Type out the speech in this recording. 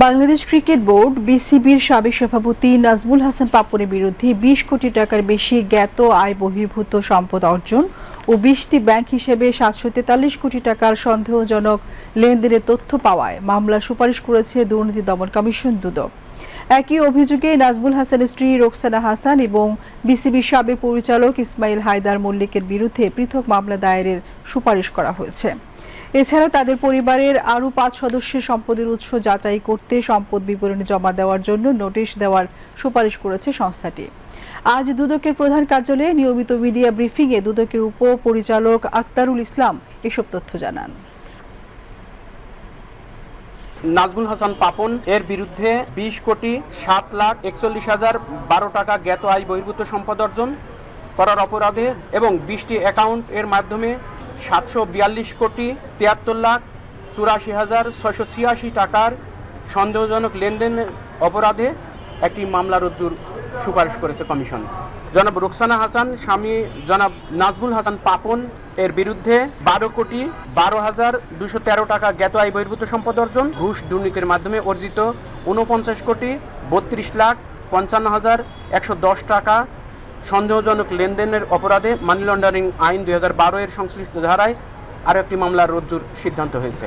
Bangladesh cricket board, বিসিবির সাবেক সভাপতি নাজমুল হাসান পাপনের বিরুদ্ধে বিশ কোটি টাকার বেশি জ্ঞাত আয় বহির্ভূত সম্পদ অর্জন ও বিশটি ব্যাংক হিসেবে সাতশো তেতাল্লিশ কোটি টাকার সন্দেহজনক লেনদেনের তথ্য পাওয়ায় মামলার সুপারিশ করেছে দুর্নীতি দমন কমিশন দুদক। একই অভিযোগে নাজমুল হাসানের স্ত্রী রোকসানা হাসান এবং বিসিবির সাবেক পরিচালক ইসমাইল হায়দার মল্লিকের বিরুদ্ধে পৃথক মামলা দায়েরের সুপারিশ করা হয়েছে। এছাড়া তাদের পরিবারের আরও পাঁচ সদস্যের সম্পদের উৎস যাচাই করতে সম্পদ বিবরণী জমা দেওয়ার জন্য নোটিশ দেওয়ার সুপারিশ করেছে সংস্থাটি। আজ দুদকের প্রধান কার্যালয়ে নিয়মিত মিডিয়া ব্রিফিংয়ে দুদকের উপ পরিচালক আক্তারুল ইসলাম এসব তথ্য জানান। নাজমুল হাসান পাপন এর বিরুদ্ধে বিশ কোটি সাত লাখ একচল্লিশ হাজার বারো টাকা জ্ঞাত আয় বহির্ভূত সম্পদ অর্জন করার অপরাধে এবং বিশটি অ্যাকাউন্ট এর মাধ্যমে সাতশো বিয়াল্লিশ কোটি তিয়াত্তর লাখ চুরাশি হাজার ছয়শো ছিয়াশি টাকার সন্দেহজনক লেনদেনের অপরাধে একটি মামলা রজ্জুর সুপারিশ করেছে কমিশন। জনাব রুকসানা হাসান, স্বামী জনাব নাজমুল হাসান পাপন এর বিরুদ্ধে বারো কোটি বারো হাজার দুশো তেরো টাকা জ্ঞাত আয় বহির্ভূত সম্পদ অর্জন, ঘুষ দুর্নীতির মাধ্যমে অর্জিত ঊনপঞ্চাশ কোটি বত্রিশ লাখ পঞ্চান্ন হাজার একশো দশ টাকা সন্দেহজনক লেনদেনের অপরাধে মানি লন্ডারিং আইন দুই হাজার বারো এর সংশ্লিষ্ট ধারায় আরও একটি মামলার রজ্জুর সিদ্ধান্ত হয়েছে।